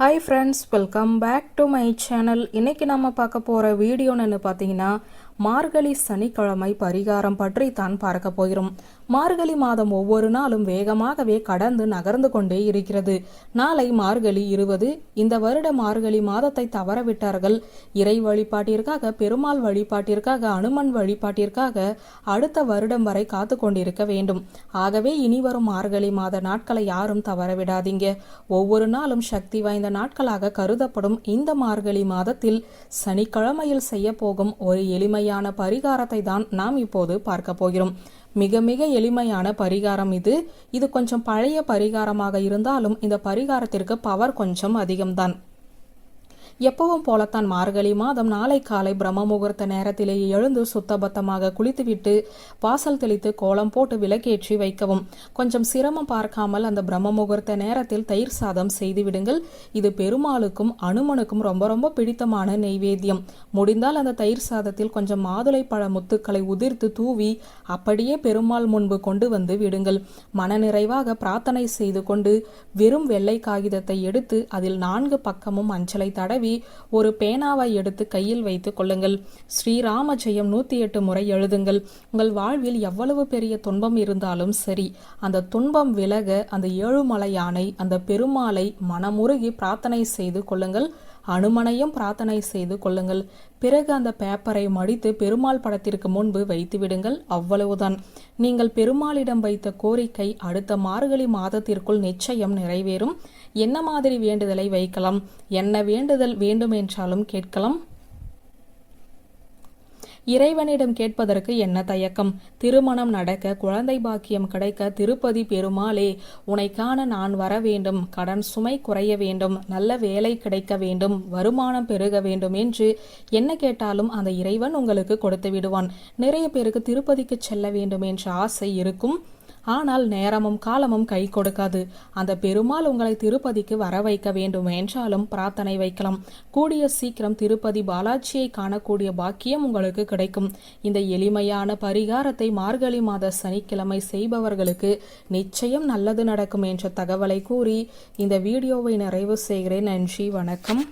Hi friends welcome back to my channel இன்னைக்கு நம்ம பார்க்க போகிற வீடியோன்னு பார்த்தீங்கன்னா மார்கழி சனிக்கிழமை பரிகாரம் பற்றி தான் பார்க்க போகிறோம். மார்கழி மாதம் ஒவ்வொரு நாளும் வேகமாகவே கடந்து நகர்ந்து கொண்டே இருக்கிறது. நாளை மார்கழி இருபது இந்த வருட மார்கழி மாதத்தை தவறவிட்டார்கள். இறை வழிபாட்டிற்காக பெருமாள் வழிபாட்டிற்காக அனுமன் வழிபாட்டிற்காக அடுத்த வருடம் வரை காத்து கொண்டிருக்க வேண்டும். ஆகவே இனி வரும் மார்கழி மாத நாட்களை யாரும் தவறவிடாதீங்க. ஒவ்வொரு நாளும் சக்தி வாய்ந்த நாட்களாக கருதப்படும் இந்த மார்கழி மாதத்தில் சனிக்கிழமையில் செய்ய போகும் ஒரு எளிமையான பரிகாரத்தை தான் நாம் இப்போது பார்க்க போகிறோம். மிக மிக எளிமையான பரிகாரம் இது. இது கொஞ்சம் பழைய பரிகாரமாக இருந்தாலும் இந்த பரிகாரத்திற்கு பவர் கொஞ்சம் அதிகம்தான். எப்பவும் போலத்தான் மார்கழி மாதம் நாளை காலை பிரம்ம முகூர்த்த நேரத்திலேயே எழுந்து சுத்தபத்தமாக குளித்துவிட்டு வாசல் தெளித்து கோலம் போட்டு விளக்கேற்றி வைக்கவும். கொஞ்சம் சிரமம் பார்க்காமல் அந்த பிரம்ம முகூர்த்த நேரத்தில் தயிர் சாதம் செய்து விடுங்கள். இது பெருமாளுக்கும் அனுமனுக்கும் ரொம்ப ரொம்ப பிடித்தமான நெய்வேத்தியம். முடிந்தால் அந்த தயிர் சாதத்தில் கொஞ்சம் மாதுளை பழ முத்துக்களை உதிர்த்து தூவி அப்படியே பெருமாள் முன்பு கொண்டு வந்து விடுங்கள். மனநிறைவாக பிரார்த்தனை செய்து கொண்டு வெறும் வெள்ளை காகிதத்தை எடுத்து அதில் நான்கு பக்கமும் அஞ்சலை தடவி ஒரு பேனாவை எடுத்து கையில் வைத்து கொள்ளுங்கள். ஸ்ரீராம ஜெயம் நூத்தி எட்டு முறை எழுதுங்கள். உங்கள் வாழ்வில் எவ்வளவு பெரிய துன்பம் இருந்தாலும் சரி அந்த துன்பம் விலக அந்த ஏழுமலை யானை அந்த பெருமாளை மனமுருகி பிரார்த்தனை செய்து கொள்ளுங்கள். அனுமனையும் பிரார்த்தனை செய்து கொள்ளுங்கள். பிறகு அந்த பேப்பரை மடித்து பெருமாள் படத்திற்கு முன்பு வைத்து விடுங்கள். அவ்வளவுதான். நீங்கள் பெருமாளிடம் வைத்த கோரிக்கை அடுத்த மார்கழி மாதத்திற்குள் நிச்சயம் நிறைவேறும். என்ன மாதிரி வேண்டுதலை வைக்கலாம்? என்ன வேண்டுதல் வேண்டும் என்றாலும் கேட்கலாம். இறைவனிடம் கேட்பதற்கு என்ன தயக்கம்? திருமணம் நடக்க குழந்தை பாக்கியம் கிடைக்க திருப்பதி பெருமாளே உனை காண நான் வர வேண்டும். கடன் சுமை குறைய வேண்டும். நல்ல வேலை கிடைக்க வேண்டும். வருமானம் பெருக வேண்டும் என்று என்ன கேட்டாலும் அந்த இறைவன் உங்களுக்கு கொடுத்து விடுவான். நிறைய பேருக்கு திருப்பதிக்கு செல்ல வேண்டும் என்ற ஆசை இருக்கும். ஆனால் நேரமும் காலமும் கை கொடுக்காது. அந்த பெருமாள் உங்களை திருப்பதிக்கு வர வைக்க வேண்டும் என்றாலும் பிரார்த்தனை வைக்கலாம். கூடிய சீக்கிரம் திருப்பதி பாலாஜியை காணக்கூடிய பாக்கியம் உங்களுக்கு கிடைக்கும். இந்த எளிமையான பரிகாரத்தை மார்கழி மாத சனிக்கிழமை செய்பவர்களுக்கு நிச்சயம் நல்லது நடக்கும் என்ற தகவலை கூறி இந்த வீடியோவை நிறைவு செய்கிறேன். நன்றி வணக்கம்.